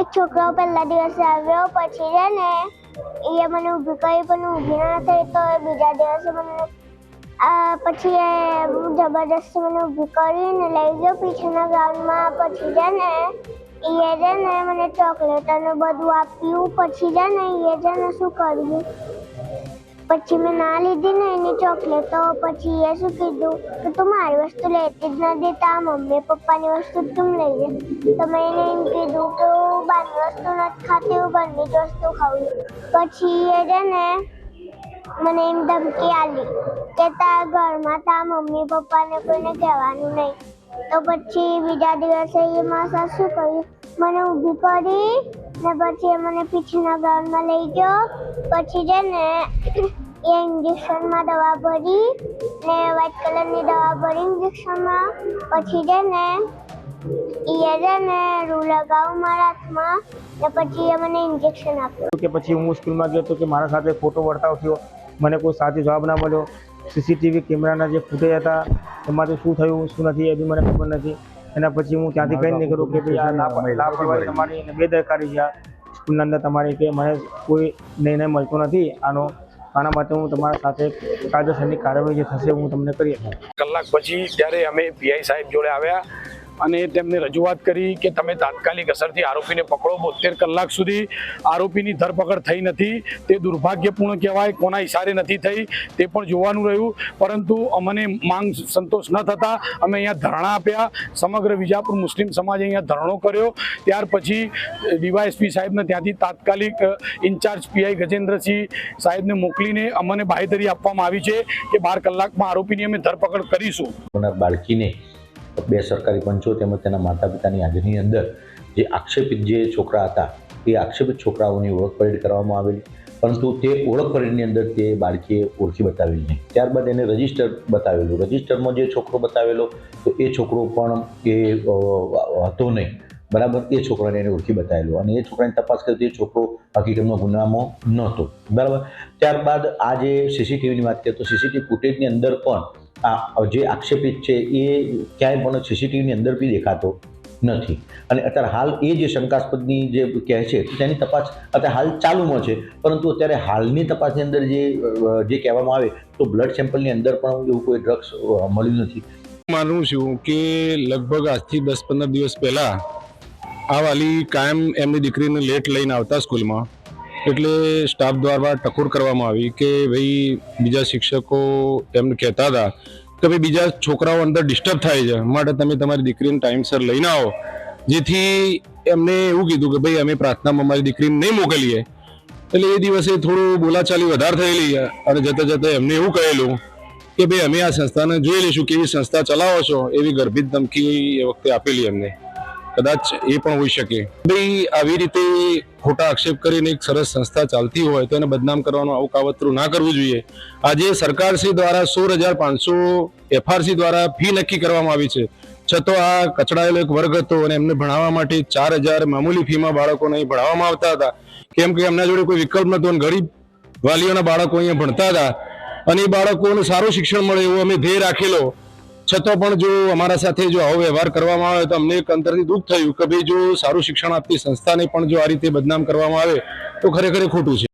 એક છોકરો પહેલા દિવસે આવ્યો, પછી છે ને, એ મને ઊભી કરી, પણ ઊભી ના થઈ તો બીજા દિવસે મને પછી એ જબરદસ્તી મને ઊભી કરીને લઈ ગયો પીછેના ગ્રાઉન્ડમાં પછી છે ને એ છે ને મને ચોકલેટ અને બધું આપ્યું. પછી છે ને એ છે ને શું કર્યું? પછી મેં ના લીધી ને એની ચોકલેટ, તો પછી એ શું કીધું કે તું મારી વસ્તુ લેતી જ નથી તા મમ્મી પપ્પાની વસ્તુ તું લઈ લે. તો મેં એને એમ કીધું કે હું બહારની વસ્તુ નથી ખાતી, હું ઘરની જ વસ્તુ ખાઉં. પછી એ છે ને મને એમ ધમકી આલી કે તારા ઘરમાં તા મમ્મી પપ્પાને કોઈને કહેવાનું નહીં. તો પછી બીજા દિવસે એ મારા સાસુ કર્યું મને ઊભી કરી ને પછી એ મને પીછેના ગ્રાઉન્ડમાં લઈ ગયો. પછી છે ને એ ઇન્જેક્શનમાં દવા ભરી ને વ્હાઈટ કલરની દવા ભરી ઇન્જેક્શનમાં પછી છે ને એ છે ને રૂ લગાવું મારા હાથમાં ને પછી એ મને ઇન્જેક્શન આપ્યું કે પછી હું સ્કૂલમાં ગયો તો કે મારા સાથે ખોટો વર્તાવ થયો મને કોઈ સાચો જવાબ ના મળ્યો. સીસીટીવી કેમેરાના જે ફૂટેજ હતા એમાંથી શું થયું શું નથી એ બી મને ખબર નથી. એના પછી હું ત્યાંથી કંઈ નહીં કરું કે ભાઈ આ લાપરવાહી તમારી બેદરકારી છે સ્કૂલના અંદર તમારી કે મને કોઈ નિર્ણય મળતો નથી આનો આના માટે હું તમારા સાથે કાયદેસરની કાર્યવાહી જે થશે, હું તમને કરી કલાક પછી ત્યારે અમે પીઆઈ સાહેબ જોડે આવ્યા અને તેમને રજૂઆત કરી કે તમે તાત્કાલિક અસરથી આરોપીને પકડો. બોતેર કલાક સુધી આરોપીની ધરપકડ થઈ નથી. તે દુર્ભાગ્યપૂર્ણ કહેવાય, કોના ઇશારે નથી થઈ, તે પણ જોવાનું રહ્યું. પરંતુ અમને માંગ સંતોષ ન થતા અમે અહીંયા ધરણા આપ્યા. સમગ્ર વિજાપુર મુસ્લિમ સમાજે અહીંયા ધરણો કર્યો. ત્યાર પછી ડીવાયએસપી સાહેબને ત્યાંથી તાત્કાલિક ઇન્ચાર્જ પીઆઈ ગજેન્દ્રસિંહ સાહેબને મોકલીને અમને બાહેધરી આપવામાં આવી છે કે બાર કલાકમાં આરોપીની અમે ધરપકડ કરીશું. બાળકીને બે સરકારી પંચો તેમજ તેના માતા પિતાની હાજરીની અંદર જે આક્ષેપિત જે છોકરા હતા, એ આક્ષેપિત છોકરાઓની ઓળખ પરેડ કરવામાં આવેલી. પરંતુ તે ઓળખ પરેડની અંદર તે બાળકીએ ઓળખી બતાવેલી નહીં. ત્યારબાદ એને રજિસ્ટર બતાવેલું. રજિસ્ટરમાં જે છોકરો બતાવેલો, તો એ છોકરો પણ એ હતો નહીં. બરાબર? એ છોકરાને એને ઓળખી બતાવેલો. અને એ છોકરાની તપાસ કરતી એ છોકરો હકીકતમાં ગુનામાં નહોતો. બરાબર? ત્યારબાદ આ જે સીસીટીવીની વાત કરીએ તો સીસીટીવી ફૂટેજની અંદર પણ જે આક્ષેપિત છે એ ક્યાંય પણ સીસીટીવીની અંદર બી દેખાતો નથી. અને અત્યારે હાલ એ જે શંકાસ્પદની જે કહે છે, તેની તપાસ અત્યારે હાલ ચાલુમાં છે. પરંતુ અત્યારે હાલની તપાસની અંદર જે જે કહેવામાં આવે તો બ્લડ સેમ્પલની અંદર પણ એવું કોઈ ડ્રગ્સ મળ્યું નથી. માનું છું કે લગભગ આજથી દસ પંદર દિવસ પહેલાં આ વાલી કાયમ એમની દીકરીને લેટ લઈને આવતા સ્કૂલમાં. એટલે સ્ટાફ દ્વારા ટકોર કરવામાં આવી કે ભાઈ બીજા શિક્ષકો એમને કહેતા હતા કે ભાઈ બીજા છોકરાઓ અંદર ડિસ્ટર્બ થાય છે. માટે તમે તમારી દીકરીને ટાઈમસર લઈને આવો. જેથી એમને એવું કીધું કે ભાઈ અમે પ્રાર્થનામાં અમારી દીકરીને નહીં મોકલીએ. એટલે એ દિવસે થોડું બોલાચાલી વધારે થયેલી અને જતા જતા એમને એવું કહેલું કે ભાઈ અમે આ સંસ્થાને જોઈ લઈશું કેવી સંસ્થા ચલાવો છો એવી ગર્ભિત ધમકી એ વખતે આપેલી એમને. કદાચ એ પણ હોઈ શકે. ભાઈ આવી રીતે ખોટા આક્ષેપ કરીને એક સરસ સંસ્થા ચાલતી હોય તો એને બદનામ કરવાનું આવું કાવતરું ના કરવું જોઈએ. આજે સરકારશ્રી દ્વારા સોળ હજાર પાંચસો એફઆરસી દ્વારા ફી નક્કી કરવામાં આવી છે. છતાં આ કચડાયેલો એક વર્ગ હતો અને એમને ભણાવવા માટે ચાર હજાર મામૂલી ફીમાં બાળકોને અહીં ભણાવવામાં આવતા હતા. કેમ કે એમના જોડે કોઈ વિકલ્પ નહોતો અને ગરીબ વાલીઓના બાળકો અહીંયા ભણતા હતા. અને એ બાળકોને સારું શિક્ષણ મળે એવો અમે ધ્યેય રાખેલો. છતાં પણ જો અમારા સાથે જો આવો વ્યવહાર કરવામાં આવે તો અમને એક અંતરથી દુઃખ થયું કે ભાઈ જો સારું શિક્ષણ આપતી સંસ્થાને પણ જો આ રીતે બદનામ કરવામાં આવે તો ખરેખર ખોટું છે.